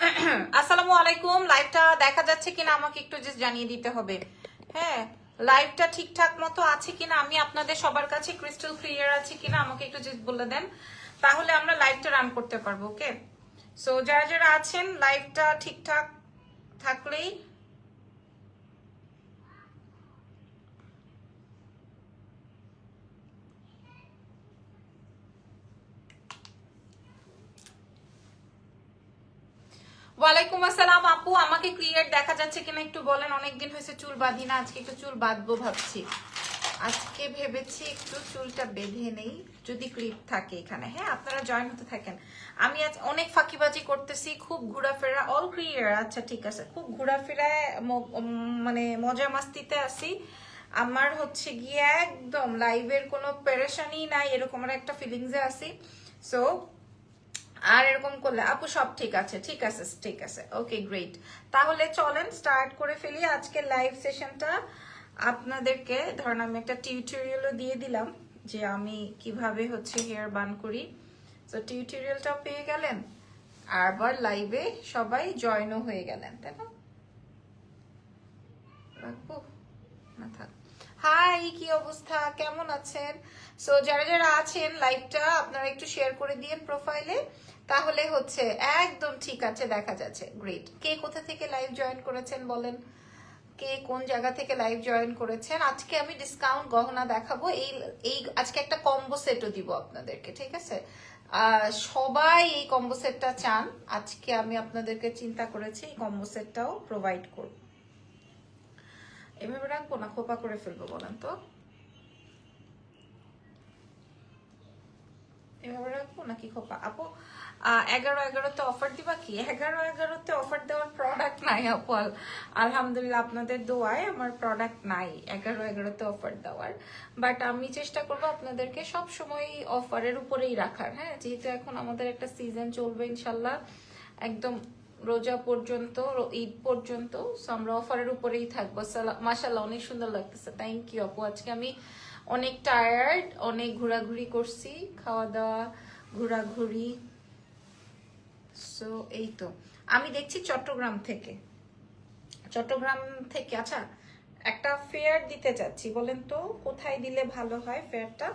আসসালামু আলাইকুম। লাইভটা দেখা যাচ্ছে কিনা আমাকে একটু জাস্ট জানিয়ে দিতে হবে। হ্যাঁ লাইভটা ঠিকঠাক মতো আছে কিনা আমি আপনাদের সবার কাছে ক্রিস্টাল ক্লিয়ার আছে কিনা আমাকে একটু জাস্ট বলে দেন। তাহলে আমরা লাইভটা রান করতে পারব ওকে সো যারা যারা আছেন লাইভটা ঠিকঠাক থাকলেই ওয়ালাইকুম আসসালাম আপু, আমাকে ক্লিয়ার দেখা যাচ্ছে কিনা একটু বলেন। অনেকদিন হয়েছে চুল বাঁধি না, আজকে একটু চুল বাঁধবো ভাবছি। আজকে ভেবেছি একটু চুলটা বেঁধে নেই, যদি ক্লিপ থাকে এখানে। হ্যাঁ আপনারা জয়েন হতে থাকেন। আমি আজ অনেক ফাঁকিবাজি করতেছি, খুব ঘোরাফেরা অল ক্লিয়ার আচ্ছা ঠিক আছে। খুব ঘোরাফেরায় মানে মজা মাস্তিতে আছি। আমার হচ্ছে গিয়ে একদম লাইভের কোনো পেরেশানি নাই, এরকম একটা ফিলিংসে আছি। সো আর এরকম করলে, আপু, সব ঠিক আছে ঠিক আছে ঠিক আছে ওকে গ্রেট তাহলে চলেন স্টার্ট করে ফেলি আজকে লাইভ সেশনটা আপনাদেরকে, ধরেন আমি একটা টিউটোরিয়ালও দিয়ে দিলাম যে আমি কীভাবে হচ্ছে হেয়ার বান করি। তো টিউটোরিয়ালটাও পেয়ে গেলেন আর আবার লাইভে সবাই জয়েনও হয়ে গেলেন, তাই না? রাখব? না থাক। হাই কি অবস্থা? কেমন আছেন? সো যারা যারা আছেন লাইভটা আপনারা একটু শেয়ার করে দিয়েন প্রোফাইলে তাহলে হচ্ছে একদম ঠিক আছে, দেখা যাচ্ছে। গ্রেট কে কোথা থেকে লাইভ জয়েন করেছেন বলেন? কে কোন জায়গা থেকে লাইভ জয়েন করেছেন? আজকে আমি ডিসকাউন্ট গহনা দেখাবো। এই এই আজকে একটা কম্বো সেটও দিব আপনাদেরকে, ঠিক আছে? সবাই এই কম্বো সেটটা চান। আজকে আমি আপনাদেরকে চিন্তা করেছি এই কম্বো সেটটাও প্রোভাইড করব এভাবে রাখব না, খোপা করে ফেলব, বলেন তো? এভাবে রাখব নাকি খোপা? আপু এগারো এগারোতে অফার দিবা কি? এগারো এগারোতে অফার দেওয়ার প্রোডাক্ট নাই, আপু। আলহামদুলিল্লাহ আপনাদের দোয়ায় আমার প্রোডাক্ট নাই, এগারো এগারোতে অফার দেওয়ার। বাট আমি চেষ্টা করব আপনাদেরকে সব সময় অফারের উপরেই রাখার হ্যাঁ? যেহেতু এখন আমাদের একটা সিজন চলবে, ইনশাল্লাহ, একদম রোজা পর্যন্ত ঈদ পর্যন্ত So, আমরা অফারের উপরেই থাকব। মাসাল্লাহ অনেক সুন্দর লাগতেছে। থ্যাংক ইউ আপু। আজকে আমি অনেক টায়ার্ড অনেক ঘোরাঘুরি করছি খাওয়া দাওয়া ঘোরাঘুরি। সো এই তো। আমি দেখছি চট্টগ্রাম থেকে। চট্টগ্রাম থেকে আচ্ছা একটা ফেয়ার দিতে চাচ্ছি। বলেন তো কোথায় দিলে ভালো হয় ফেয়ারটা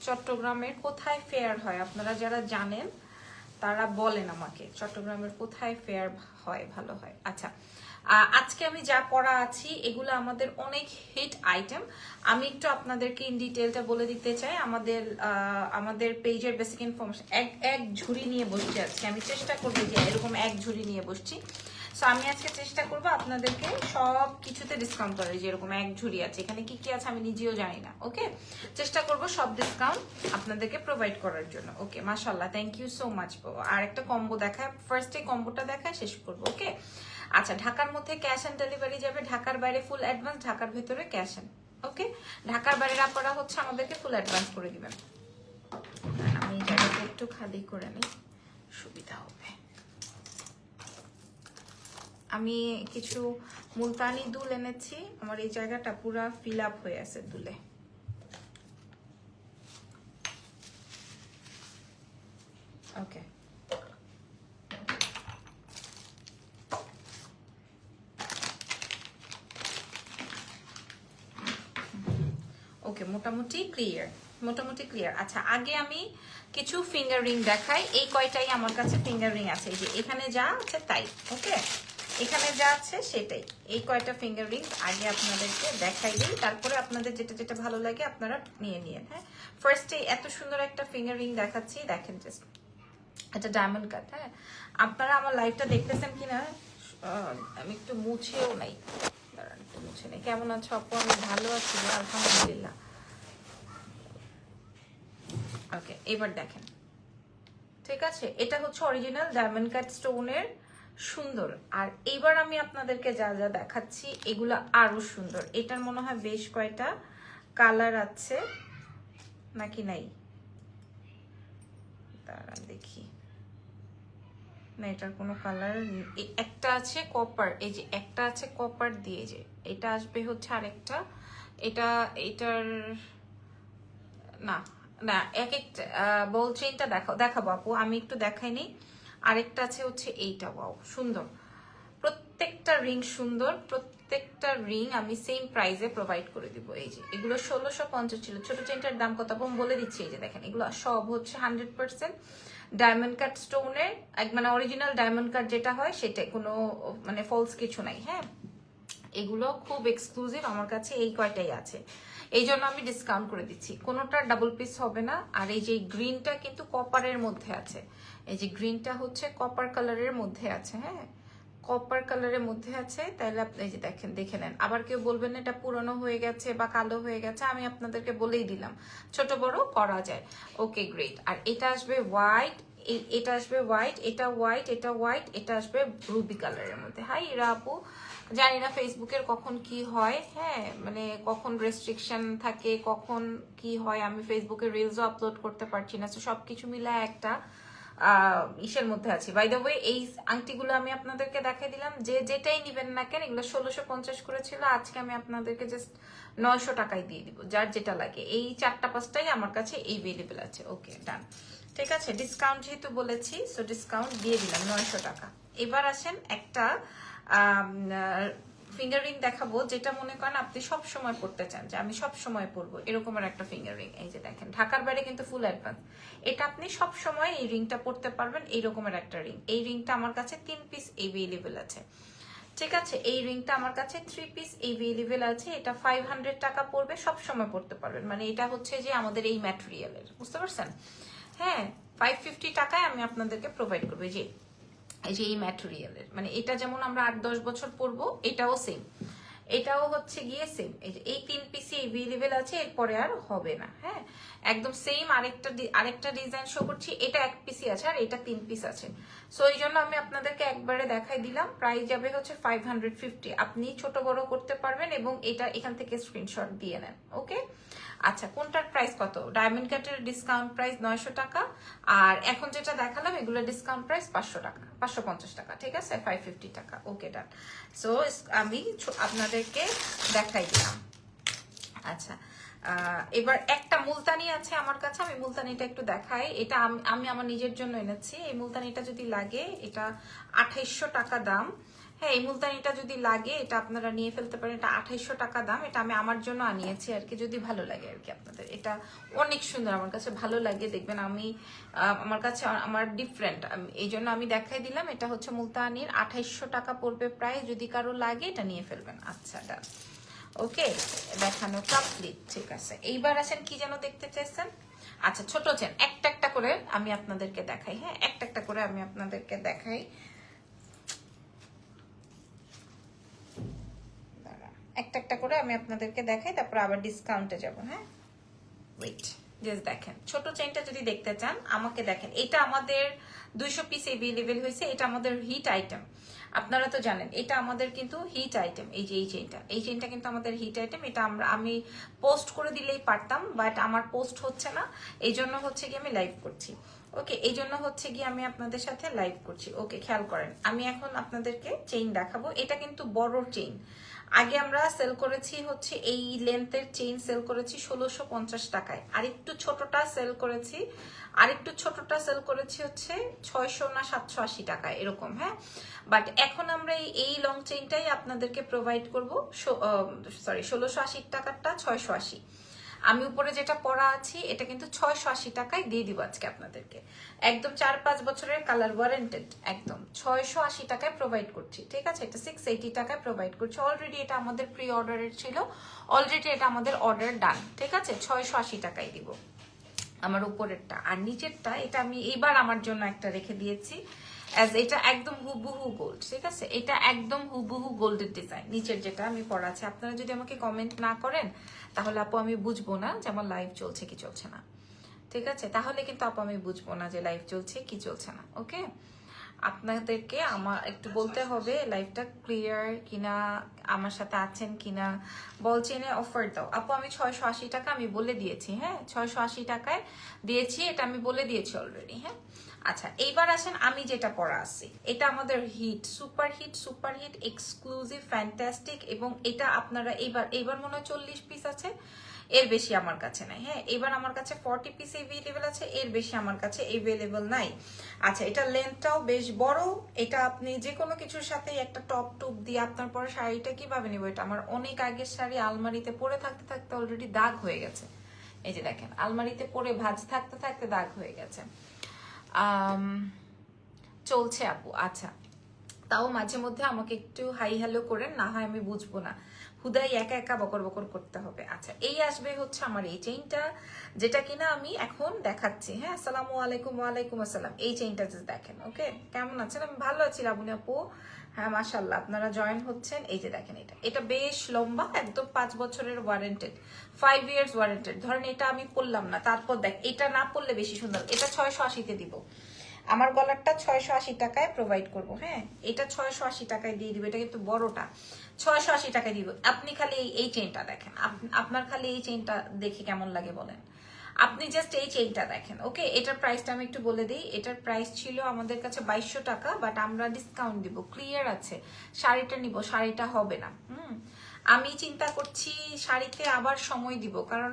চট্টগ্রামের কোথায় ফেয়ার হয়? আপনারা যারা জানেন তারা বলেন আমাকে, চট্টগ্রামের কোথায় ফেয়ার হয়, ভালো হয়। আচ্ছা আজকে আমি যা পড়া আছি, এগুলো আমাদের অনেক হিট আইটেম আমি একটু আপনাদেরকে ইন ডিটেলটা বলে দিতে চাই। আমাদের আমাদের পেজের বেসিক ইনফরমেশন এক এক ঝুড়ি নিয়ে বসছি আজকে। আমি চেষ্টা করব যে এরকম এক ঝুড়ি নিয়ে বসছি। সো আমি আজকে চেষ্টা করব আপনাদেরকে সব কিছুতে ডিসকাউন্ট করে যেরকম এক ঝুড়ি আছে। এখানে কি কি আছে আমি নিজেও জানি না ওকে চেষ্টা করব সব ডিসকাউন্ট আপনাদেরকে প্রোভাইড করার জন্য ওকে মাশাল্লাহ থ্যাংক ইউ সো মাচ আর একটা কম্বো দেখায় ফার্স্টে কম্বোটা দেখায়, শেষ করব ওকে আচ্ছা ঢাকার মধ্যে ক্যাশ অন ডেলিভারি যাবে, ঢাকার বাইরে ফুল অ্যাডভান্স ঢাকার ভেতরে ক্যাশ অন ওকে ঢাকার বাইরে আপনারা হচ্ছে, আমাদেরকে ফুল অ্যাডভান্স করে দিবেন। আমি জায়গাটা একটু খালি করে নিই, সুবিধা হবে। আমি কিছু মুলতানি দুল এনেছি। আমার এই জায়গাটা পুরা ফিল আপ হয়ে আছে দুলে। ওকে ওকে মোটামুটি ক্লিয়ার মোটামুটি ক্লিয়ার আচ্ছা আগে আমি কিছু ফিঙ্গার রিং দেখাই। এই কয়টাই আমার কাছে ফিঙ্গার রিং আছে। এই যে এখানে যা আছে তাই ওকে এখানে যা আছে সেটাই। এই কয়টা ফিঙ্গার রিং আগে আপনাদেরকে দেখাই দিই, তারপরে আপনাদের যেটা যেটা ভালো লাগে আপনারা নিয়ে নিন হ্যাঁ? ফার্স্টে এত সুন্দর একটা ফিঙ্গার রিং দেখাচ্ছি, দেখেন জাস্ট এটা ডায়মন্ড কাট হ্যাঁ? আপনারা আমার লাইভটা দেখতেছেন কিনা আমি একটু মুছেও নাই। দাঁড়ান, একটু মুছে নেই। কেমন আছো আপু? আমি ভালো আছি, আলহামদুলিল্লাহ। ওকে এবার দেখেন। ঠিক আছে? এটা হচ্ছে অরিজিনাল ডায়মন্ড কাট স্টোনের সুন্দর। আর এইবার আমি আপনাদেরকে যা যা দেখাচ্ছি, এগুলো আরও সুন্দর। এটার মনে হয় বেশ কয়টা কালার আছে, নাকি নাই? দেখি। না, এটার কোনো কালার একটা আছে কপার। এই যে একটা আছে কপার দিয়ে যে, এটা আসবে হচ্ছে আরেকটা। এটা, এটার, না না, এক একটা বল চেইনটা দেখাও, দেখাবো আপু। আমি একটু দেখাইনি। আরেকটা আছে হচ্ছে এইটা ওয়াও সুন্দর। প্রত্যেকটা রিং সুন্দর, প্রত্যেকটা রিং আমি সেম প্রাইসে প্রোভাইড করে দিব। এই যে, এগুলো ষোলোশো পঞ্চাশ ছিল। ছোট চেনটার দাম কত? আপু, আমি বলে দিচ্ছি, এই যে দেখেন, এগুলো সব হচ্ছে হান্ড্রেড পার্সেন্ট ডায়মন্ড কাট স্টোনের এক মানে অরিজিনাল ডায়মন্ড কাট যেটা হয়, সেটা কোনো মানে ফলস কিছু নাই হ্যাঁ? এগুলো খুব এক্সক্লুসিভ আমার কাছে এই কয়টাই আছে। এই জন্য আমি ডিসকাউন্ট করে দিচ্ছি। কোনোটা ডাবল পিস হবে না। আর এই যে গ্রিনটা কিন্তু কপারের মধ্যে আছে। এই যে গ্রিনটা হচ্ছে কপার কালারের মধ্যে আছে হ্যাঁ? কপার কালারের মধ্যে আছে তাহলে আপনি যে দেখেন দেখে নেন। আবার কেউ বলবেন এটা পুরনো হয়ে গেছে বা কালো হয়ে গেছে আমি আপনাদেরকে বলেই দিলাম। ছোট বড় করা যায়। ওকে গ্রেট আর এটা আসবে হোয়াইট এটা আসবে হোয়াইট এটা হোয়াইট এটা হোয়াইট এটা আসবে রুবি কালারের মধ্যে। হাই এরা আপু জানি না ফেসবুকের কখন কি হয় হ্যাঁ? মানে কখন রেস্ট্রিকশন থাকে কখন কি হয় আমি ফেসবুকে রিলসও আপলোড করতে পারছি না। তো সবকিছু মিলে একটা আহ, ইসের মধ্যে আছি। বাই দ্য ওয়ে এই আংটিগুলো আমি আপনাদেরকে দেখাই দিলাম। যে যেটাই নিবেন না কেন, এগুলো ষোলোশো পঞ্চাশ করে ছিল। আজকে আমি আপনাদেরকে জাস্ট নয়শো টাকায় দিয়ে দিব, যার যেটা লাগে। এই চারটা পাঁচটাই আমার কাছে এভেলেবেল আছে। ওকে ডান ঠিক আছে ডিসকাউন্ট যেহেতু বলেছি সো ডিসকাউন্ট দিয়ে দিলাম নয়শো টাকা। এবার আসেন একটা ফিঙ্গার রিং দেখাবো, যেটা মনে করেন আপনি সব সময় পড়তে চান, যে আমি সব সময় পরবো এরকমের একটা ফিঙ্গার রিং এই যে দেখেন, ঢাকার বাইরে কিন্তু ফুল অ্যাডভান্স এটা আপনি সব সময় এই রিংটা পড়তে পারবেন এই রকমের একটা রিং এই রিংটা আমার কাছে তিন পিস এভেলেবেল আছে। ঠিক আছে, এই রিংটা আমার কাছে থ্রি পিস এভেলেবেল আছে, এটা ফাইভ হান্ড্রেড টাকা পড়বে, সব সময় পড়তে পারবেন। মানে এটা হচ্ছে যে আমাদের এই ম্যাটেরিয়ালের বুঝতে পারছেন? হ্যাঁ ফাইভ ফিফটি টাকায় আমি আপনাদেরকে প্রোভাইড করব যে এই যে এই ম্যাটেরিয়ালের মানে এটা যেমন আমরা আট, দশ বছর পরবো, এটাও সেম এটাও হচ্ছে গিয়ে সেম এই যে এই তিন পিসি এভেলেবেল আছে, এরপরে আর হবে না হ্যাঁ? একদম সেম আরেকটা আরেকটা ডিজাইন শো করছি, এটা এক পিসি আছে আর এটা তিন পিস আছে। সো এই জন্য আমি আপনাদেরকে একবারে দেখাই দিলাম প্রাইস যাবে হচ্ছে ফাইভ হান্ড্রেড ফিফটি আপনি ছোট বড় করতে পারবেন এবং এটা এখান থেকে স্ক্রিনশট দিয়ে নেন ওকে আচ্ছা কোনটার প্রাইস কত? ডায়মন্ড কাটের ডিসকাউন্ট প্রাইস নয়শো টাকা, আর এখন যেটা দেখালাম এগুলো ডিসকাউন্ট প্রাইস পাঁচশো টাকা, পাঁচশো পঞ্চাশ টাকা, ঠিক আছে? ফাইভ ফিফটি টাকা ওকে ডান সো আমি আপনাদেরকে দেখাই দিলাম। আচ্ছা এবার একটা মুলতানি আছে আমার কাছে, আমি মুলতানিটা একটু দেখাই। এটা আমি আমার নিজের জন্য এনেছি। এই মুলতানিটা যদি লাগে, এটা আঠাইশশো টাকা দাম। হ্যাঁ এই মুলতানিটা যদি লাগে, এটা আপনারা নিয়ে ফেলতে পারেন। এটা আঠাইশশো টাকা দাম, এটা আমি আমার জন্য আনিয়েছি আর কি, যদি ভালো লাগে আর কি আপনাদের। এটা অনেক সুন্দর, আমার কাছে ভালো লাগে, দেখবেন আমি আমার কাছে আমার ডিফারেন্ট এই জন্য আমি দেখাই দিলাম, এটা হচ্ছে মুলতানির আঠাইশশো টাকা পড়বে প্রায় যদি কারও লাগে, এটা নিয়ে ফেলবেন। আচ্ছা ডান ওকে দেখানো কমপ্লিট ঠিক আছে। এইবার আসেন, কি যেন দেখতে চাইছেন? আচ্ছা ছোট চেন একটা একটা করে আমি আপনাদেরকে দেখাই হ্যাঁ একটা একটা করে আমি আপনাদেরকে দেখাই দাঁড়ান। একটা একটা করে আমি আপনাদেরকে দেখাই, তারপর আবার ডিসকাউন্টে যাব হ্যাঁ? ওয়েট জাস্ট দেখেন। ছোট চেনটা যদি দেখতে চান, আমাকে দেখেন। এটা আমাদের দুইশো পিস এভেলেবেল হয়েছে, এটা আমাদের হিট আইটেম আপনারা তো জানেন, এটা আমাদের কিন্তু হিট আইটেম এই যে এই চেনটা এই চেনটা কিন্তু আমাদের হিট আইটেম এটা আমরা আমি পোস্ট করে দিলেই পারতাম বাট আমার পোস্ট হচ্ছে না। এই জন্য হচ্ছে কি আমি লাইভ করছি। ওকে এই জন্য হচ্ছে কি আমি আপনাদের সাথে লাইভ করছি। ওকে খেয়াল করেন, আমি এখন আপনাদেরকে চেইন দেখাবো। এটা কিন্তু বড় চেইন আগে আমরা সেল করেছি হচ্ছে এই লেন্থের চেইন সেল করেছি ষোলোশো পঞ্চাশ টাকায়। আরেকটু ছোটটা সেল করেছি, আরেকটু ছোটটা সেল করেছি হচ্ছে ছয়শো না সাতশো আশি টাকায়, এরকম হ্যাঁ? বাট এখন আমরা এই লং চেইনটাই আপনাদেরকে প্রোভাইড করব সরি ষোলোশো আশি টাকারটা ছয়শো আশি। আমি উপরে যেটা পরা আছি, এটা কিন্তু ছয়শো আশি টাকায় দিয়ে দিব আজকে আপনাদেরকে। একদম চার পাঁচ বছরের কালার ওয়ারেন্টেড একদম। ছয়শো আশি টাকায় প্রোভাইড করছি, ঠিক আছে? এটা সিক্স এইটি টাকায় প্রোভাইড করছি। অলরেডি এটা আমাদের প্রি অর্ডারের ছিল। অলরেডি এটা আমাদের অর্ডার ডান ঠিক আছে? ছয়শো আশি টাকায় দিব। আমার উপরেরটা। আর নিচেরটা, এটা আমি এইবার আমার জন্য একটা রেখে দিয়েছি। অ্যাজ এটা একদম হুবহু গোল্ড ঠিক আছে? এটা একদম হুবহু গোল্ডের ডিজাইন নিচের যেটা আমি পরা আছে আপনারা যদি আমাকে কমেন্ট না করেন তাহলে আপু আমি বুঝব না যে আমার লাইভ চলছে কি চলছে না। ঠিক আছে? তাহলে কিন্তু আপু আমি বুঝব না যে লাইভ চলছে কি চলছে না ওকে? আপনাদেরকে আমার একটু বলতে হবে লাইভটা ক্লিয়ার কিনা আমার সাথে আছেন কিনা বল চেনে অফার দাও। আপু আমি ছয়শো আশি টাকা আমি বলে দিয়েছি হ্যাঁ? ছয়শো আশি টাকায় দিয়েছি এটা আমি বলে দিয়েছি অলরেডি হ্যাঁ? আচ্ছা এইবার আসেন, আমি যেটা পড়া আছি। এটা আমাদের hit super hit super hit exclusive fantastic এবং এটা আপনারা এইবার এইবার মনে হয় চল্লিশ পিস আছে, এর বেশি আমার কাছে নাই। হ্যাঁ এবার আমার কাছে ফর্টি পিস এভেলেবেল আছে, এর বেশি আমার কাছে এভেলেবেল নাই। আচ্ছা এটা লেন্থটাও বেশ বড়। এটা আপনি যে কোনো কিছুর সাথে একটা টপ টুপ দিয়ে আপনার পরে শাড়িটা কীভাবে নিব, এটা আমার অনেক আগের শাড়ি, আলমারিতে পরে থাকতে থাকতে অলরেডি দাগ হয়ে গেছে। এই যে দেখেন, আলমারিতে পরে ভাজ থাকতে থাকতে দাগ হয়ে গেছে। চলছে আপু আচ্ছা। তাও মাঝে মধ্যে আমাকে একটু হাই হ্যালো করেন, না হয় আমি বুঝব না। হুদাই একা একা বকর বকর করতে হবে। আচ্ছা এই আসবে হচ্ছে আমার এই চেইনটা যেটা কিনা আমি এখন দেখাচ্ছি। হ্যাঁ আসসালামু আলাইকুম, ওয়ালাইকুম আসসালাম। এই চেইনটা দেখেন ওকে কেমন আছেন? আমি ভালো আছি রাবুনি আপু। হ্যাঁ মাশাল্লাহ আপনারা জয়েন হচ্ছেন। এই যে দেখেন এটা। এটা বেশ লম্বা, একদম পাঁচ বছরের ওয়ারেন্টেড ফাইভ ইয়ার্স ওয়ারেন্টেড ধরেন এটা আমি পরলাম না, তারপর দেখ, এটা না পরলে বেশি সুন্দর। এটা ছয়শো আশিতে দিব। আমার গলারটা ছয়শো আশি টাকায় প্রোভাইড করব হ্যাঁ? এটা ছয়শো আশি টাকায় দিয়ে দিব, এটা কিন্তু বড়টা। ছয়শো আশি টাকায় দিব। আপনি খালি এই- চেনটা দেখেন। আপ- আপনার খালি এই চেনটা দেখে কেমন লাগে বলেন। আপনি জাস্ট এই চেইনটা দেখেন ওকে এটার প্রাইসটা আমি একটু বলে দিই। এটার প্রাইস ছিল আমাদের কাছে বাইশশো টাকা বাট আমরা ডিসকাউন্ট দিব। ক্লিয়ার আছে? শাড়িটা নিব, শাড়িটা হবে না, হুম? আমি চিন্তা করছি শাড়িতে আবার সময় দিব, কারণ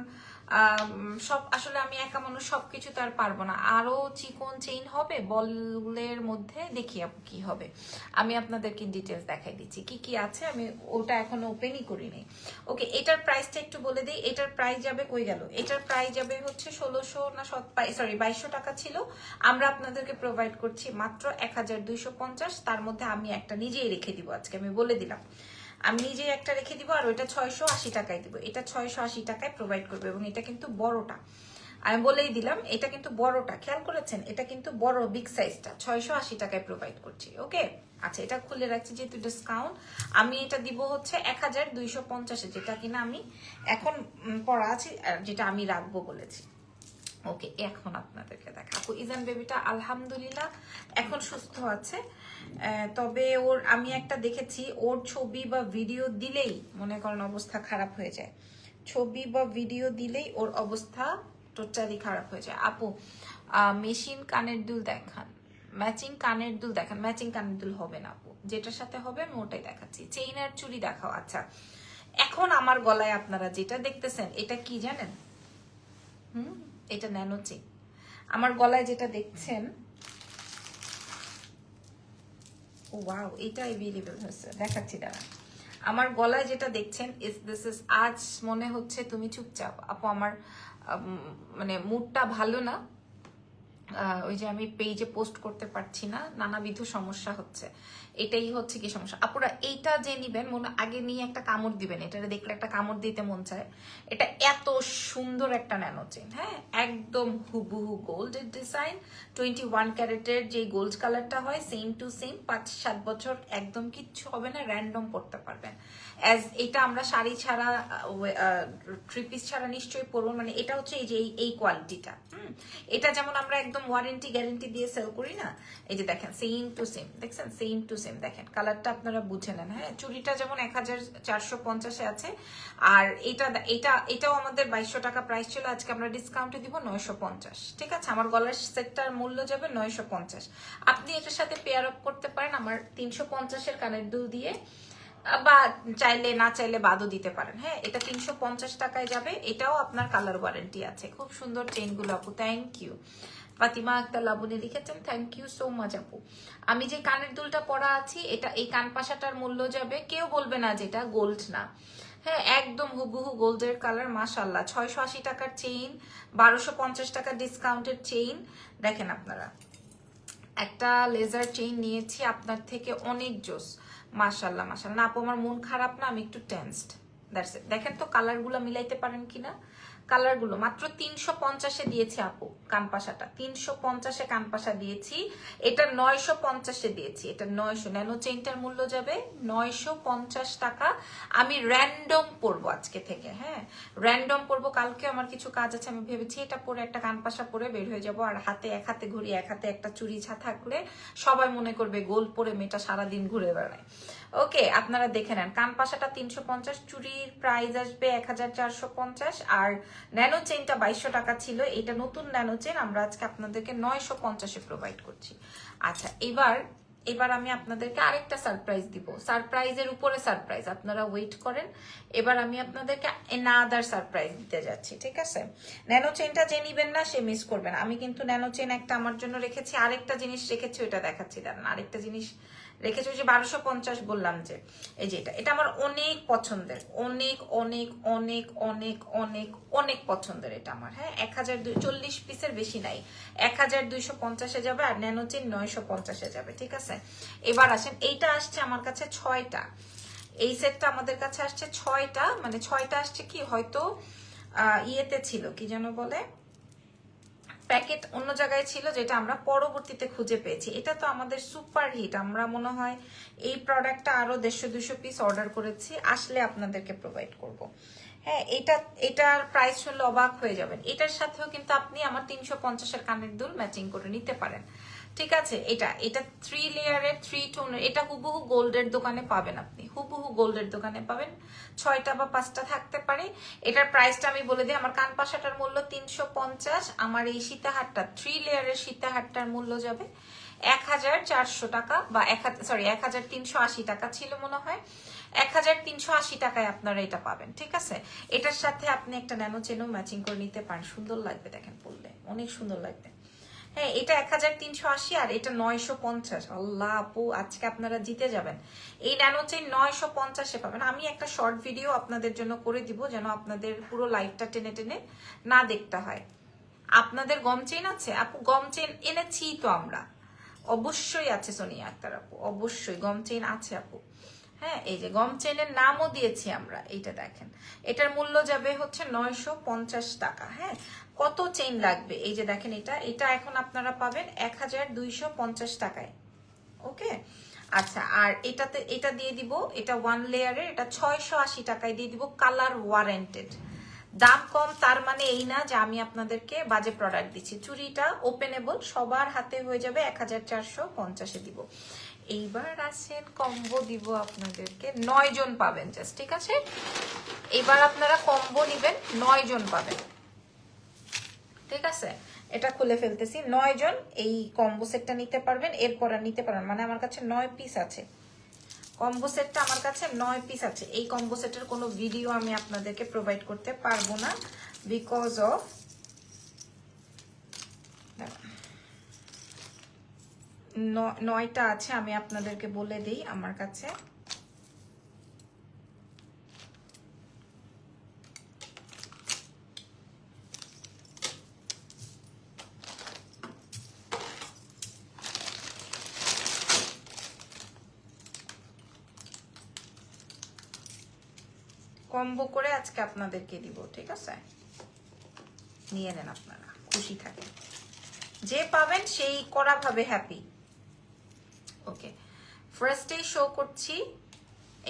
সব, আসলে আমি একা মানুষ সবকিছু তো আর পারব না। আরও চিকন চেইন হবে, বলের মধ্যে দেখি আপু, কি হবে। আমি আপনাদেরকে ডিটেলস দেখাই দিচ্ছি, কি কি আছে, আমি ওটা এখনও ওপেনই করিনি। ওকে এটার প্রাইসটা একটু বলে দিই, এটার প্রাইস যাবে কই গেল? এটার প্রাইস যাবে হচ্ছে ষোলোশো না সরি বাইশশো টাকা ছিল। আমরা আপনাদেরকে প্রোভাইড করছি মাত্র এক হাজার দুইশো পঞ্চাশ, তার মধ্যে আমি একটা নিজেই রেখে দিব আজকে, আমি বলে দিলাম। আমি নিজে একটা রেখে দিব আর ওইটা ছয়শো আশি টাকায় দিব। এটা ছয়শো আশি টাকায় প্রোভাইড করবে এবং এটা কিন্তু বড়টা। আমি বলেই দিলাম, এটা কিন্তু বড়টা। খেয়াল করেছেন? এটা কিন্তু বড় বিগ সাইজটা ছয়শো আশি টাকায় প্রোভাইড করছি ওকে আচ্ছা এটা খুলে রাখছি যেহেতু ডিসকাউন্ট আমি এটা দিব হচ্ছে এক হাজার দুইশো পঞ্চাশে, যেটা কিনা আমি এখন পড়া আছে যেটা আমি রাখব বলেছি। ওকে, এখন আপনাদেরকে দেখা আপু, ইজান বেবিটা আলহামদুলিল্লাহ এখন সুস্থ আছে। তবে ওর, আমি একটা দেখেছি, ওর ছবি বা ভিডিও দিলেই মনে করেন অবস্থা খারাপ হয়ে যায়। ছবি বা ভিডিও দিলেই ওর অবস্থা টোটালি খারাপ হয়ে যায়। আপু মেশিন কানের দুল দেখান। ম্যাচিং কানের দুল দেখান। ম্যাচিং কানের দুল হবে না, আপু। যেটার সাথে হবে আমি ওটাই দেখাচ্ছি। চেইন আর চুড়ি দেখাও আচ্ছা। এখন আমার গলায় আপনারা যেটা দেখতেছেন, এটা কি জানেন? হুম? এটা ন্যানো চেক আমার গলায় যেটা দেখছেন, ওয়াও, এটা অ্যাভেলেবল হয়েছে। দেখাচ্ছি দাঁড়া আমার গলায় যেটা দেখছেন ইস দিস ইস আজ মনে হচ্ছে তুমি চুপচাপ। আপু, আমার মানে মুডটা ভালো না। ওই যে আমি পেজে পোস্ট করতে পারছি না, নানাবিধ সমস্যা হচ্ছে। এটাই হচ্ছে কি সমস্যা? আপুরা, এইটা যে নিবেন, মনে আগে নিয়ে একটা কামড় দিবেন এটা দেখলে একটা কামড় দিতে মন চায়। এটা এত সুন্দর একটা ন্যানো চেন হ্যাঁ? একদম হুবহু গোল্ডের ডিজাইন টোয়েন্টি ওয়ান ক্যারেটের যে গোল্ড কালারটা হয় সেম টু সেম পাঁচ সাত বছর একদম কিচ্ছু হবে না র্যান্ডম পড়তে পারবেন। অ্যাজ এটা আমরা শাড়ি ছাড়া থ্রি পিস ছাড়া নিশ্চয়ই পরবো মানে এটা হচ্ছে এই যে এই- কোয়ালিটিটা হুম? এটা যেমন আমরা একদম ওয়ারেন্টি গ্যারেন্টি দিয়ে সেল করি না? এই যে দেখেন সেম টু সেম দেখছেন? সেম টু সেম দেখেন। কালারটা আপনারা বুঝে নেন হ্যাঁ? চুরিটা যেমন এক হাজার চারশো পঞ্চাশে আছে, আর এটা এটা, এটাও আমাদের বাইশশো টাকা প্রাইস ছিল, আজকে আমরা ডিসকাউন্টে দিব নয়শো পঞ্চাশ। ঠিক আছে? আমার গলার সেটটার মূল্য যাবে নয়শো পঞ্চাশ। আপনি এটার সাথে পেয়ার আপ করতে পারেন, আমার তিনশো পঞ্চাশের কানের দুল দিয়ে, বা চাইলে, না চাইলে বাদও দিতে পারেন হ্যাঁ? এটা তিনশো পঞ্চাশ টাকায় যাবে, এটাও আপনার কালার ওয়ারেন্টি আছে। খুব সুন্দর চেইনগুলো আপু থ্যাংক ইউ ফাতিমা আক্তার লাবণী লিখেছেন থ্যাংক ইউ সো মাচ আপু। আমি যে কানের দুলটা পরা আছি, এটা এই কান পাশাটার মূল্য যাবে, কেউ বলবে না যে এটা গোল্ড না। হ্যাঁ একদম হুবহু গোল্ডের কালার মাশাল্লাহ ছয়শো আশি টাকার চেইন বারোশো পঞ্চাশ টাকার ডিসকাউন্টের চেইন দেখেন আপনারা, একটা লেজার চেইন নিয়েছি, আপনার থেকে অনেক জোস। মাশাল্লাহ মাশাল্লাহ না, আপু, আমার মন খারাপ না, আমি একটু টেন্সড দ্যাটস দেখেন তো কালারগুলো মিলাইতে পারেন কিনা। কালারগুলো। মাত্র তিনশো পঞ্চাশে দিয়েছি আপু কানপাশাটা তিনশো পঞ্চাশে কানপাশা দিয়েছি। এটা নয়শো পঞ্চাশে দিয়েছি। এটা নয়শো। ন্যানো চেইনটার মূল্য যাবে নয়শো পঞ্চাশ টাকা। আমি র্যান্ডম পরবো আজকে থেকে হ্যাঁ? র্যান্ডম পরবো। কালকে আমার কিছু কাজ আছে, আমি ভেবেছি এটা পরে একটা কানপাশা পরে বের হয়ে যাব। আর হাতে এক হাতে ঘুরি এক হাতে একটা চুরি ছা থাকলে সবাই মনে করবে গোল পরে মেয়েটা সারাদিন ঘুরে বেড়ায়। ওকে আপনারা দেখে নেন। কান পাশাটা তিনশো পঞ্চাশ, চুরির প্রাইস আসবে এক হাজার চারশো পঞ্চাশ, আর ন্যানো চেনটা বাইশশো টাকা ছিল। এটা নতুন ন্যানো চেন আমরা আজকে আপনাদেরকে নয়শো পঞ্চাশে প্রোভাইড করছি। আচ্ছা এবার এবার আমি আপনাদেরকে আরেকটা সারপ্রাইজ দিব। সারপ্রাইজের উপরে সারপ্রাইজ আপনারা ওয়েট করেন। এবার আমি আপনাদেরকে না আদার সারপ্রাইজ দিতে যাচ্ছি, ঠিক আছে? ন্যানো চেনটা যে নিবেন না, সে মিস করবেন আমি কিন্তু ন্যানো চেন একটা আমার জন্য রেখেছি, আরেকটা জিনিস রেখেছি ওটা দেখাচ্ছি। দাঁড়ান, আরেকটা জিনিস রেখেছি যে বারোশো পঞ্চাশ বললাম যে, এই যে এটা। এটা আমার অনেক পছন্দের, অনেক অনেক অনেক অনেক অনেক অনেক পছন্দের এটা আমার। হ্যাঁ এক হাজার চল্লিশ পিসের বেশি নাই। এক হাজার দুইশো পঞ্চাশে যাবে আর ন্যানোচিন নয়শো পঞ্চাশে যাবে, ঠিক আছে? এবার আসেন, এইটা আসছে আমার কাছে ছয়টা। এই সেটটা আমাদের কাছে আসছে ছয়টা মানে ছয়টা আসছে কি হয়তো ইয়েতে ছিল, কি যেন বলে? প্যাকেট অন্য জায়গায় ছিল যেটা আমরা পরবর্তীতে খুঁজে পেয়েছি। এটা তো আমাদের সুপার হিট। আমরা মনে হয় এই প্রোডাক্টটা আরও দেড়শো, দুশো পিস অর্ডার করেছি। আসলে আপনাদেরকে প্রোভাইড করব। হ্যাঁ এটা, এটার প্রাইস শুনলে অবাক হয়ে যাবেন। এটার সাথেও কিন্তু আপনি আমার তিনশো পঞ্চাশের কানের দুল ম্যাচিং করে নিতে পারেন। ঠিক আছে? এটা এটা থ্রি লেয়ারের থ্রি টোনের এটা হুবহু গোল্ডের দোকানে পাবেন আপনি। হুবহু গোল্ডের দোকানে পাবেন। ছয়টা বা পাঁচটা থাকতে পারে। এটার প্রাইসটা আমি বলে দিই, আমার কান পাশাটার মূল্য তিনশো পঞ্চাশ, আমার এই সীতাহারটা থ্রি লেয়ারের সীতাহারটার মূল্য যাবে এক হাজার চারশো টাকা বা এক সরি এক হাজার তিনশো আশি টাকা ছিল মনে হয়। এক হাজার তিনশো আশি টাকায় আপনারা এটা পাবেন, ঠিক আছে? এটার সাথে আপনি একটা ন্যানো চেনও ম্যাচিং করে নিতে পারেন। সুন্দর লাগবে দেখেন পড়লে অনেক সুন্দর লাগবে। হ্যাঁ এটা এক হাজার তিনশো আশি আর এটা নয়শো পঞ্চাশ। আল্লাহ আপু, আজকে আপনারা জিতে যাবেন। এই ন্যানো চেইন নয়শো পঞ্চাশে পাবেন। আমি একটা শর্ট ভিডিও আপনাদের জন্য করে দিব যেন আপনাদের পুরো লাইফটা টেনে টেনে না দেখতে হয়। আপনাদের গম চেইন আছে? আপু, গম চেইন এনেছি তো আমরা। অবশ্যই আছে সোনিয়া আক্তার আপু, অবশ্যই গম চেইন আছে আপু। হ্যাঁ এই যে গম চেইনের নামও দিয়েছি আমরা, এইটা দেখেন। এটার মূল্য যাবে হচ্ছে নয়শো পঞ্চাশ টাকা। হ্যাঁ কত চেইন লাগবে? এই যে দেখেন এটা এটা এখন আপনারা পাবেন এক হাজার দুইশো পঞ্চাশ টাকায়। ওকে? আচ্ছা আর এটাতে, এটা দিয়ে দিব, এটা ওয়ান লেয়ারের এটা ছয়শো আশি টাকায় দিয়ে দিব কালার ওয়ারেন্টেড দাম কম, তার মানে এই না যে আমি আপনাদেরকে বাজে প্রোডাক্ট দিচ্ছি। চুরিটা ওপেনেবল সবার হাতে হয়ে যাবে এক হাজার চারশো পঞ্চাশে দিব। এইবার আসেন কম্বো দিব আপনাদেরকে নয় জন পাবেন জাস্ট ঠিক আছে? এবার আপনারা কম্বো নিবেন নয় জন পাবেন। ঠিক আছে? এটা খুলে ফেলতেছি। নয় জন এই কম্বো সেটটা নিতে পারবেন, এরপর আর নিতে পারবেন মানে আমার কাছে নয় পিস আছে। কম্বো সেটটা আমার কাছে নয় পিস আছে। এই কম্বো সেটের কোনো ভিডিও আমি আপনাদেরকে প্রোভাইড করতে পারব না বিকজ অফ নয়টা আছে, আমি আপনাদেরকে বলে দিই আমার কাছে। কম্বো করে আজকে আপনাদেরকে দিব, ঠিক আছে? নিয়ে নেন আপনারা, খুশি থাকেন। যে পাবেন সেই করা ভাবে হ্যাপি ওকে ফার্স্টেই শো করছি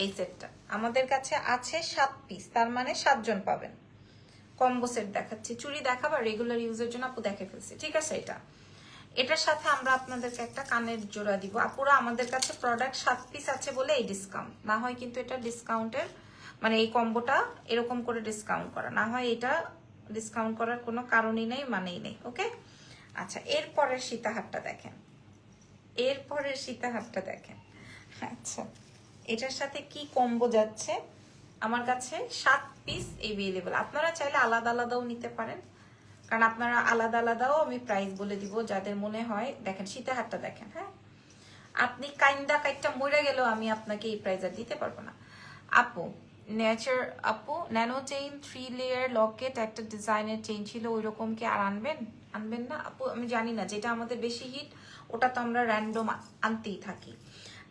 এই সেটটা আমাদের কাছে আছে সাত পিস তার মানে সাতজন পাবেন। কম্বো সেট দেখাচ্ছি। চুড়ি দেখাবা রেগুলার ইউজের জন্য আপু দেখে ফেলছি, ঠিক আছে এটা? এটার সাথে আমরা আপনাদেরকে একটা কানের জোড়া দিব। আপুরা আমাদের কাছে প্রোডাক্ট সাত পিস আছে বলে এই ডিসকাউন্ট না হয় কিন্তু এটা ডিসকাউন্টের মানে এই কম্বোটা এরকম করে ডিসকাউন্ট করা। না হয় এটা ডিসকাউন্ট করার কোনো কারণই নেই, মানেই নেই ওকে আচ্ছা এরপরের সীতাহারটা দেখেন। এরপরের সীতাহারটা দেখেন। আচ্ছা এটার সাথে কি কম্বো যাচ্ছে? আমার কাছে সাত পিস এভেলেবেল আপনারা চাইলে আলাদা আলাদাও নিতে পারেন। কারণ আপনারা আলাদা আলাদাও আমি প্রাইস বলে দিব, যাদের মনে হয়। দেখেন, সীতাহারটা দেখেন হ্যাঁ? আপনি কাইন্দা কাইটটা মরে গেলেও আমি আপনাকে এই প্রাইস দিতে পারব না। আপু নেচার আপু, nano chain three layer locket একটা ডিজাইনের চেইন ছিল ওই রকম কি আর আনবেন? আনবেন না? আপু, আমি জানি না, যেটা আমাদের বেশি হিট ওটা তো আমরা র্যান্ডম আনতেই থাকি।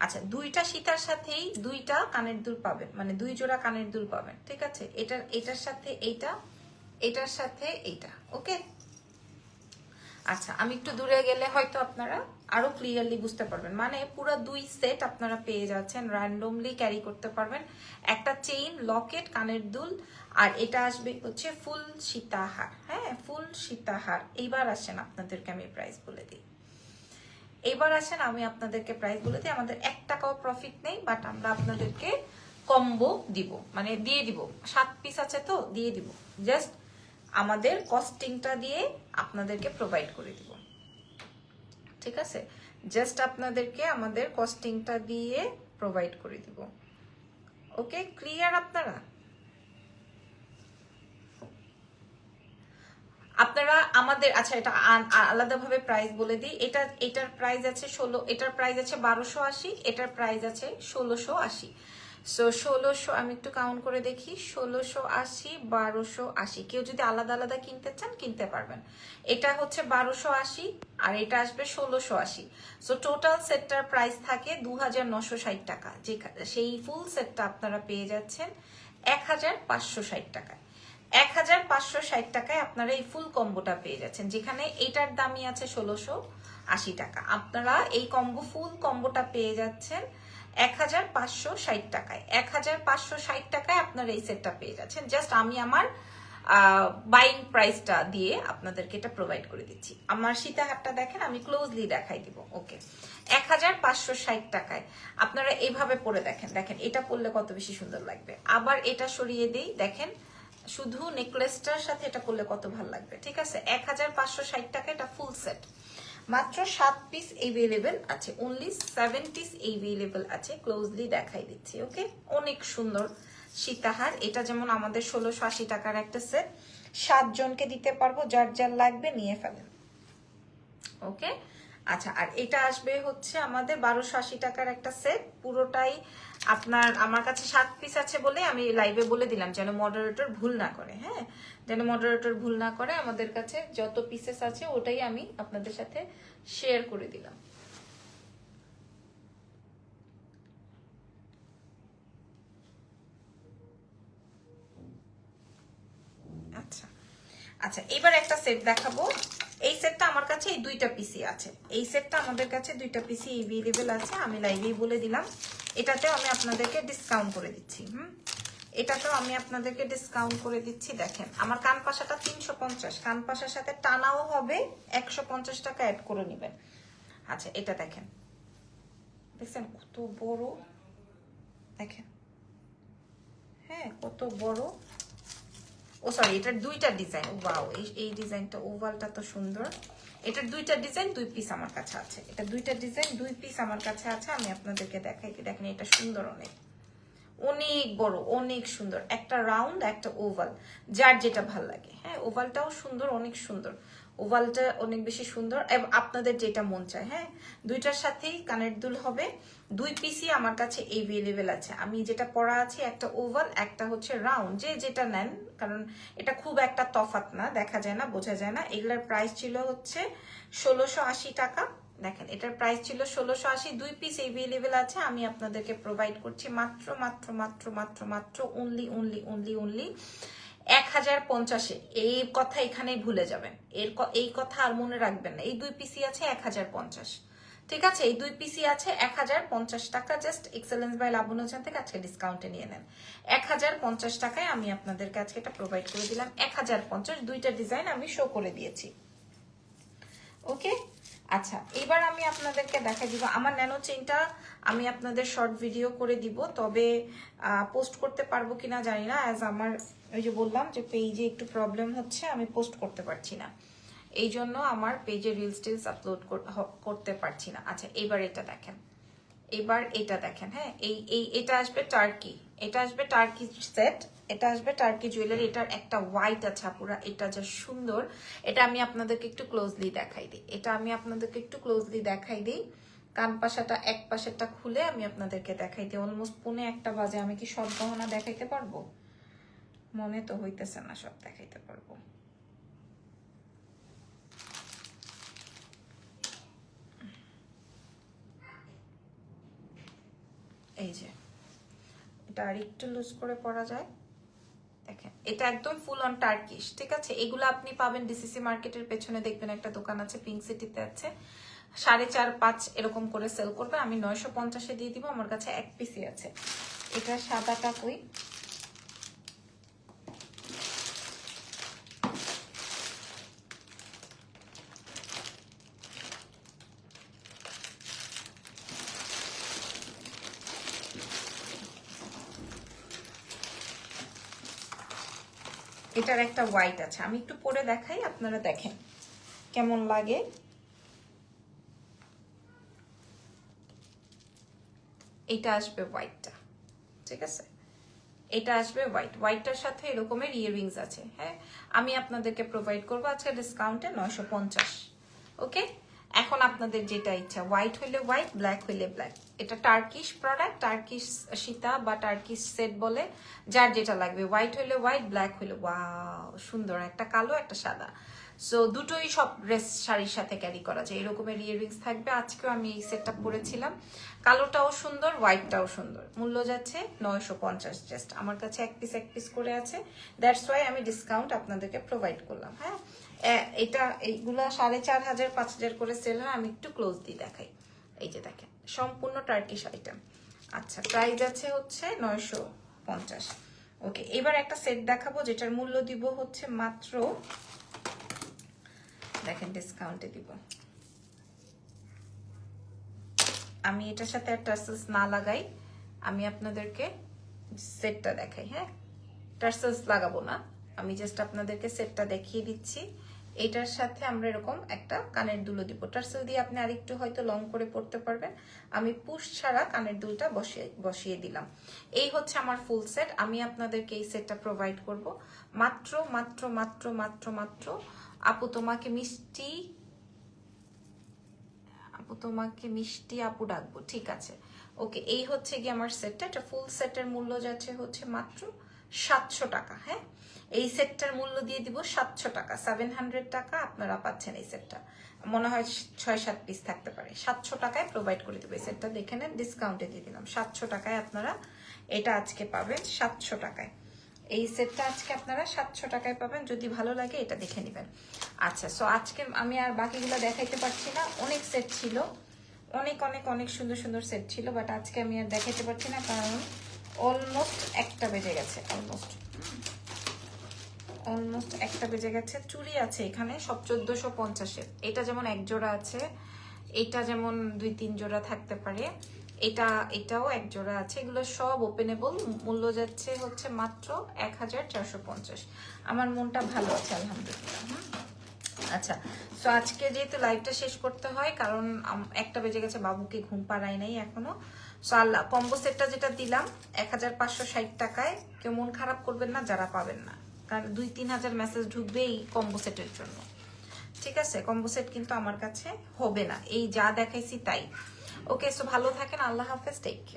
আচ্ছা দুইটা সীতার সাথেই দুইটা কানের দুল পাবেন মানে দুই জোড়া কানের দুল পাবেন, ঠিক আছে? এটার এটার সাথে এইটা, এটার সাথে এইটা ওকে আচ্ছা আমি একটু দূরে গেলে হয়তো আপনারা আরও ক্লিয়ারলি বুঝতে পারবেন। মানে পুরো দুই সেট আপনারা পেয়ে যাচ্ছেন র্যান্ডমলি ক্যারি করতে পারবেন। একটা চেইন লকেট কানের দুল, আর এটা আসবে হচ্ছে ফুল সীতাহার। হ্যাঁ ফুল সীতাহার। এইবার আসেন আপনাদেরকে আমি প্রাইস বলে দিই। এবার আসেন, আমি আপনাদেরকে প্রাইস বলে দিই। আমাদের এক টাকাও প্রফিট নেই বাট আমরা আপনাদেরকে কম্বো দিব। মানে দিয়ে দিব। সাত পিস আছে তো, দিয়ে দিব। জাস্ট আমাদের কস্টিংটা দিয়ে আপনাদেরকে প্রোভাইড করে দিব ঠিক আছে? জাস্ট আপনাদেরকে আমাদের কস্টিংটা দিয়ে প্রোভাইড করে দিব। ওকে ক্লিয়ার আপনারা? আপনারা আমাদের আচ্ছা এটা আলাদা ভাবে আলাদাভাবে প্রাইস বলে দিই। এটা, এটার প্রাইস আছে ষোলো, এটার প্রাইস আছে বারোশো আশি, এটার প্রাইস আছে ষোলোশো আশি। সো ষোলোশো, আমি একটু কাউন্ট করে দেখি, ষোলোশো আশি, বারোশো আশি। কেউ যদি আলাদা আলাদা কিনতে চান, কিনতে পারবেন। এটা হচ্ছে বারোশো আশি আর এটা আসবে ষোলোশো আশি। সো টোটাল সেটটার প্রাইস থাকে দু হাজার নশো ষাট টাকা। যে সেই ফুল সেটটা আপনারা পেয়ে যাচ্ছেন এক হাজার পাঁচশো ষাট টাকায়। এক হাজার পাঁচশো ষাট টাকায় আপনারা এই ফুল কম্বোটা পেয়ে যাচ্ছেন, যেখানে এটার দামই আছে ষোলোশো আশি টাকা। আপনারা এই কম্বো ফুল কম্বোটা পেয়ে যাচ্ছেন এক হাজার পাঁচশো ষাট টাকায়। এক হাজার পাঁচশো ষাট টাকায় আপনারা এই সেটটা পেয়ে যাচ্ছেন। জাস্ট আমি আমার বাইং প্রাইসটা দিয়ে আপনাদেরকে এটা প্রোভাইড করে দিচ্ছি। আমার সীতাহারটা দেখেন, আমি ক্লোজলি দেখাই দিব। ওকে এক হাজার পাঁচশো ষাট টাকায়। আপনারা এইভাবে পরে দেখেন। দেখেন, এটা পরলে কত বেশি সুন্দর লাগবে। আবার এটা সরিয়ে দিই, দেখেন, শুধু নেকলেসটার সাথে এটা করলে কত ভালো লাগবে। ঠিক আছে? এক হাজার পাঁচশো ষাট টাকা এটা ফুল সেট মাত্র সাত পিস এভেলেবেল আছে। অনলি সেভেন পিস এভেলেবেল আছে। ক্লোজলি দেখাই দিচ্ছি ওকে অনেক সুন্দর সীতাহার। এটা যেমন আমাদের ষোলোশো আশি টাকার একটা সেট সাতজনকে দিতে পারব, যার যার লাগবে নিয়ে ফেলেন। ওকে আচ্ছা আর এটা আসবে হচ্ছে আমাদের বারোশো আশি টাকার একটা সেট পুরোটাই আপনার, আমার কাছে সাত পিস আছে বলে আমি লাইভে বলে দিলাম যেন মডারেটর ভুল না করে হ্যাঁ? যেন মডারেটর ভুল না করে, আমাদের কাছে যত পিসেস আছে ওটাই আমি আপনাদের সাথে শেয়ার করে দিলাম। আচ্ছা। আচ্ছা এবার একটা সেট দেখাবো। এই সেটটা আমার কাছে এই দুইটা পিসি আছে। এই সেটটা আমাদের কাছে দুইটা পিসি এভেলেবেল আছে, আমি লাইভেই বলে দিলাম। এটাতেও আমি আপনাদেরকে ডিসকাউন্ট করে দিচ্ছি, হুম? এটাতেও আমি আপনাদেরকে ডিসকাউন্ট করে দিচ্ছি, দেখেন। আমার কান পাশাটা তিনশো পঞ্চাশ, কান পাশার সাথে টানাও হবে, একশো পঞ্চাশ টাকা অ্যাড করে নেবেন। আচ্ছা এটা দেখেন। দেখছেন কত বড়? দেখেন। হ্যাঁ কত বড়? ও সরি এটার দুইটা ডিজাইন ওয়াও, এই এই ডিজাইনটা ওভালটা তো সুন্দর। এটার দুইটা ডিজাইন দুই পিস আমার কাছে আছে। এটা দুইটা ডিজাইন দুই পিস আমার কাছে আছে, আমি আপনাদেরকে দেখাই কি, দেখেন এটা সুন্দর অনেক। অনেক বড়, অনেক সুন্দর। একটা রাউন্ড একটা ওভাল যার যেটা ভালো লাগে। হ্যাঁ ওভালটাও সুন্দর, অনেক সুন্দর। ওভালটা অনেক বেশি সুন্দর। এবং, আপনাদের যেটা মন চায় হ্যাঁ? দুইটার সাথেই কানের দুল হবে। দুই পিসই আমার কাছে এভেলেবেল আছে। আমি যেটা পরা আছে, একটা ওভাল, একটা হচ্ছে রাউন্ড যে যেটা নেন, কারণ এটা খুব একটা তফাত না, দেখা যায় না, বোঝা যায় না। এগুলার প্রাইস ছিল হচ্ছে ষোলোশো আশি টাকা। দেখেন, এটার প্রাইস ছিল ষোলোশো আশি। দুই পিস এভেলেবেল আছে, আমি আপনাদেরকে প্রোভাইড করছি। মাত্র মাত্র মাত্র মাত্র মাত্র অনলি অনলি অনলি অনলি এক হাজার পঞ্চাশে। এই কথা এখানেই ভুলে যাবেন। এর এই কথা আর মনে রাখবেন না। এই দুই পিসি আছে এক হাজার পঞ্চাশ। ঠিক আছে? এই দুই পিসি আছে এক হাজার পঞ্চাশ টাকা। জাস্ট এক্সেলেন্স বাই লাবণ্য চান থেকে আজকে ডিসকাউন্টে নিয়ে নেন। এক হাজার পঞ্চাশ টাকায় আমি আপনাদেরকে আজকে এটা প্রোভাইড করে দিলাম। এক হাজার পঞ্চাশ, দুইটা ডিজাইন আমি শো করে দিয়েছি। ওকে আচ্ছা এবার আমি আপনাদেরকে দেখাই দিব। আমার ন্যানো চেইনটা আমি আপনাদের শর্ট ভিডিও করে দিব। তবে পোস্ট করতে পারব কিনা জানি না। অ্যাজ আমার ওই যে বললাম যে পেজে একটু প্রবলেম হচ্ছে, আমি পোস্ট করতে পারছি না। এই জন্য আমার পেজে রিলস টিলস আপলোড করতে পারছি না। আচ্ছা এবার এটা দেখেন। এবার এটা দেখেন হ্যাঁ? এই এই, এটা আসবে টার্কি এটা আসবে টার্কি সেট এটা আসবে টার্কি জুয়েলারি এটার একটা হোয়াইট আছে পুরা এটা যা সুন্দর। এটা আমি আপনাদেরকে একটু ক্লোজলি দেখাই দিই। এটা আমি আপনাদেরকে একটু ক্লোজলি দেখাই দিই। কান পাশাটা, এক পাশেরটা খুলে আমি আপনাদেরকে দেখাই দিই। অলমোস্ট পুনে একটা বাজে, আমি কি সব গহনা দেখাইতে পারব? মনে তো হইতেছে না, সব দেখাইতে পারব। এই যে, এটা আর একটু লুজ করে পরা যায়। দেখেন, এটা একদম ফুল অন টার্কিশ ঠিক আছে? এগুলো আপনি পাবেন ডিসিসি মার্কেটের পেছনে, দেখবেন একটা দোকান আছে পিঙ্ক সিটিতে আছে। সাড়ে চার, পাঁচ এরকম করে সেল করবে। আমি নয়শো পঞ্চাশে দিয়ে দিব, আমার কাছে এক পিসি আছে। এটা সাদাটা কই? আর একটা হোয়াইট আছে। আমি একটু পরে দেখাই, আপনারা দেখেন কেমন লাগে। এটা আসবে হোয়াইটটা ঠিক আছে? এটা আসবে হোয়াইট হোয়াইটটার সাথে এরকমের ইয়াররিংস আছে হ্যাঁ? আমি আপনাদেরকে প্রোভাইড করব আজকে ডিসকাউন্টে নয়শো পঞ্চাশ ওকে এখন আপনাদের যেটা ইচ্ছা হোয়াইট হইলে হোয়াইট ব্ল্যাক হইলে ব্ল্যাক এটা টার্কিশ প্রোডাক্ট টার্কিশ সীতা বা টার্কিশ সেট বলে, যার যেটা লাগবে। হোয়াইট হইলে হোয়াইট ব্ল্যাক হইলে ওয়াও সুন্দর, একটা কালো, একটা সাদা। সো দুটোই সব ড্রেস শাড়ির সাথে ক্যারি করা যায়। এরকমের ইয়াররিংস থাকবে। আজকেও আমি এই সেটটা পরেছিলাম। কালোটাও সুন্দর হোয়াইটটাও সুন্দর। মূল্য যাচ্ছে নয়শো পঞ্চাশ জাস্ট আমার কাছে এক পিস এক পিস করে আছে। দ্যাটস ওয়াই আমি ডিসকাউন্ট আপনাদেরকে প্রোভাইড করলাম হ্যাঁ? এটা এইগুলা সাড়ে চার হাজার, পাঁচ হাজার করে সেল হয়। আমি একটু ক্লোজ দিয়ে দেখাই। এই যে দেখেন, সম্পূর্ণ টার্কিশ আইটেম আচ্ছা প্রাইস আছে হচ্ছে নয়শো পঞ্চাশ। ওকে এবার একটা সেট দেখাবো, যেটার মূল্য দিব হচ্ছে মাত্র, দেখেন ডিসকাউন্টে দিব। আমি এটার সাথে আর টার্সেলস না লাগাই। আমি আপনাদেরকে সেটটা দেখাই হ্যাঁ? টার্সেলস লাগাবো না। আমি জাস্ট আপনাদেরকে সেটটা দেখিয়ে দিচ্ছি। এটার সাথে আমরা এরকম একটা কানের দুলো দিব। টার্সেল দিয়ে আপনি আরেকটু হয়তো লং করে পড়তে পারবেন। আমি পুশ ছাড়া কানের দুলটা বসিয়ে বসিয়ে দিলাম। এই হচ্ছে আমার ফুল সেট আমি আপনাদেরকে এই সেটটা প্রোভাইড করব। মাত্র মাত্র মাত্র মাত্র মাত্র আপু তোমাকে মিষ্টি, আপু তোমাকে মিষ্টি আপু ডাকবো। ঠিক আছে। ওকে, এই হচ্ছে গিয়ে আমার সেটটা এটা ফুল সেটের মূল্য যাচ্ছে হচ্ছে মাত্র সাতশো টাকা হ্যাঁ? এই সেটটার মূল্য দিয়ে দিব সাতশো টাকা সেভেন হান্ড্রেড টাকা আপনারা পাচ্ছেন এই সেটটা। মনে হয় ছয় সাত পিস থাকতে পারে। সাতশো টাকায় প্রোভাইড করে দেবো এই সেটটা। দেখে নেন ডিসকাউন্টে দিয়ে দিলাম। সাতশো টাকায় আপনারা এটা আজকে পাবেন, সাতশো টাকায়। এই সেটটা আজকে আপনারা সাতশো টাকায় পাবেন। যদি ভালো লাগে এটা দেখে নেবেন। আচ্ছা সো আজকে আমি আর বাকিগুলো দেখাইতে পারছি না। অনেক সেট ছিল। অনেক অনেক অনেক সুন্দর সুন্দর সেট ছিল বাট আজকে আমি আর দেখাইতে পারছি না, কারণ অলমোস্ট একটা বেজে গেছে অলমোস্ট অলমোস্ট একটা বেজে গেছে। চুড়ি আছে এখানে, সব চোদ্দশো পঞ্চাশের। এটা যেমন এক জোড়া আছে, এটা যেমন দুই তিন জোড়া থাকতে পারে, এটা, এটাও এক জোড়া আছে। এগুলো সব ওপেনেবল মূল্য যাচ্ছে হচ্ছে মাত্র এক হাজার চারশো পঞ্চাশ। আমার মনটা ভালো আছে, আলহামদুলিল্লাহ আচ্ছা সো আজকে যেহেতু লাইভটা শেষ করতে হয়, কারণ একটা বেজে গেছে, বাবুকে ঘুম পাড়াই নাই এখনও। সো আল্লাহ কম্বো সেটটা যেটা দিলাম এক হাজার পাঁচশো ষাট টাকায়। কেউ মন খারাপ করবেন না, যারা পাবেন না। কারণ দুই, তিন হাজার মেসেজ ঢুকবে এই কম্বো সেটের জন্য। ঠিক আছে? কম্বো সেট কিন্তু আমার কাছে হবে না। এই যা দেখাইছি তাই। ওকে সো ভালো থাকেন। আল্লাহ হাফেজ। Take care